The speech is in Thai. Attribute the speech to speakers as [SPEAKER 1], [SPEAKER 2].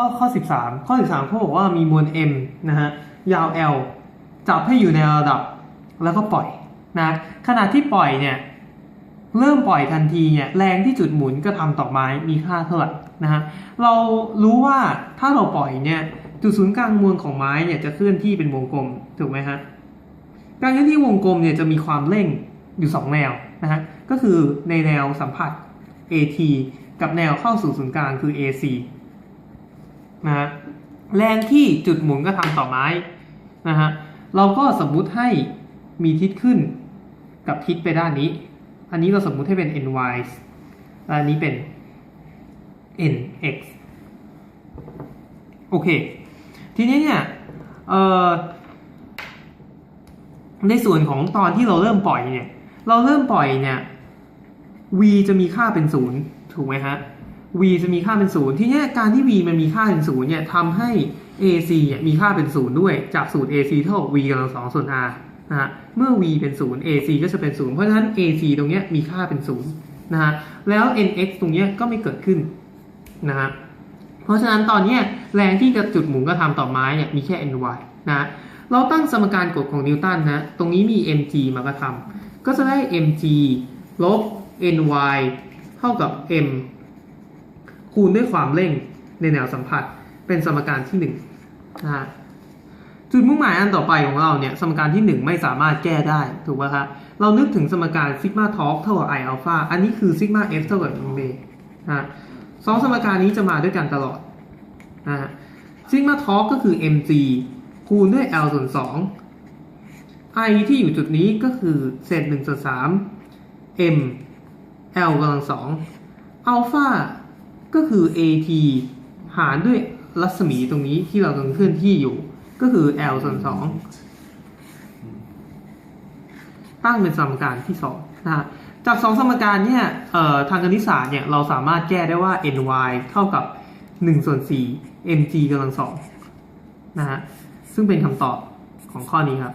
[SPEAKER 1] ข้อข้อ 13 ข้อ 13เขาบอกว่ามีมวล m นะฮะยาว l จับให้อยู่ในระดับแล้วก็ปล่อยนะขณะที่ปล่อยเนี่ยเริ่มปล่อยทันทีเนี่ยแรงที่จุดหมุนก็ทำต่อไม้มีค่าเท่าไหร่นะฮะเรารู้ว่าถ้าเราปล่อยเนี่ยจุดศูนย์กลางมวลของไม้เนี่ยจะเคลื่อนที่เป็นวงกลมถูกไหมฮะการเคลื่อนที่วงกลมเนี่ยจะมีความเร่งอยู่สองแนวนะฮะก็คือในแนวสัมผัส AT กับแนวเข้าสู่ศูนย์กลางคือ AC นะฮะแรงที่จุดหมุนก็ทำต่อไม้นะฮะเราก็สมมุติให้มีทิศขึ้นกับทิศไปด้านนี้ อันนี้เราสมมุติให้เป็น ny และอันนี้เป็น nx โอเค ทีนี้เนี่ยในส่วนของตอนที่เราเริ่มปล่อยเนี่ย เราเริ่มปล่อยเนี่ย v จะมีค่าเป็นศูนย์ถูกไหมฮะ v จะมีค่าเป็นศูนย์ทีนี้การที่ v มันมีค่าเป็นศูนย์เนี่ยทำให้ ac เนี่ยมีค่าเป็นศูนย์ด้วย จากสูตร ac เท่ากับ v กำลังสองส่วน r นะฮะเมื่อ v เป็นศูนย์ ac ก็จะเป็นศูนย์เพราะฉะนั้น ac ตรงเนี้ยมีค่าเป็นศูนย์นะฮะแล้ว nx ตรงเนี้ยก็ไม่เกิดขึ้นนะฮะเพราะฉะนั้นตอนเนี้ยแรงที่กระจุดหมุนกระทำต่อไม้เนี่ยมีแค่ ny นะเราตั้งสมการกฎของนิวตันนะตรงนี้มี mg มากระทำก็จะได้ mg ลบ ny เท่ากับ m คูณด้วยความเร่งในแนวสัมผัสเป็นสมการที่1นะฮะจุดมุ่งหมายอันต่อไปของเราเนี่ยสมการที่ 1 ไม่สามารถแก้ได้ถูกไหมครับเรานึกถึงสมการซิกมาทอ k เท่ากับ i อัลฟาอันนี้คือซิกมา f เท่ากับเบนะฮะสองสมการนี้จะมาด้วยกันตลอดนะฮะซิกมาทอ k ก็คือ mg คูณด้วย l ส่วน2 i ที่อยู่จุดนี้ก็คือเศษ1ส่วน3 m l กำลังสองอัลฟา ก็คือ at หารด้วยรัศมีตรงนี้ที่เรากำลังเคลื่อนที่อยู่ ก็คือ l ส่วนสองตั้งเป็นสมการที่สองนะฮะจากสองสมการเนี่ยเอ่อทางคณิตศาสตร์เนี่ยเราสามารถแก้ได้ว่า ny เท่ากับ1ส่วน4 mg กำลังสองนะฮะซึ่งเป็นคำตอบของข้อนี้ครับ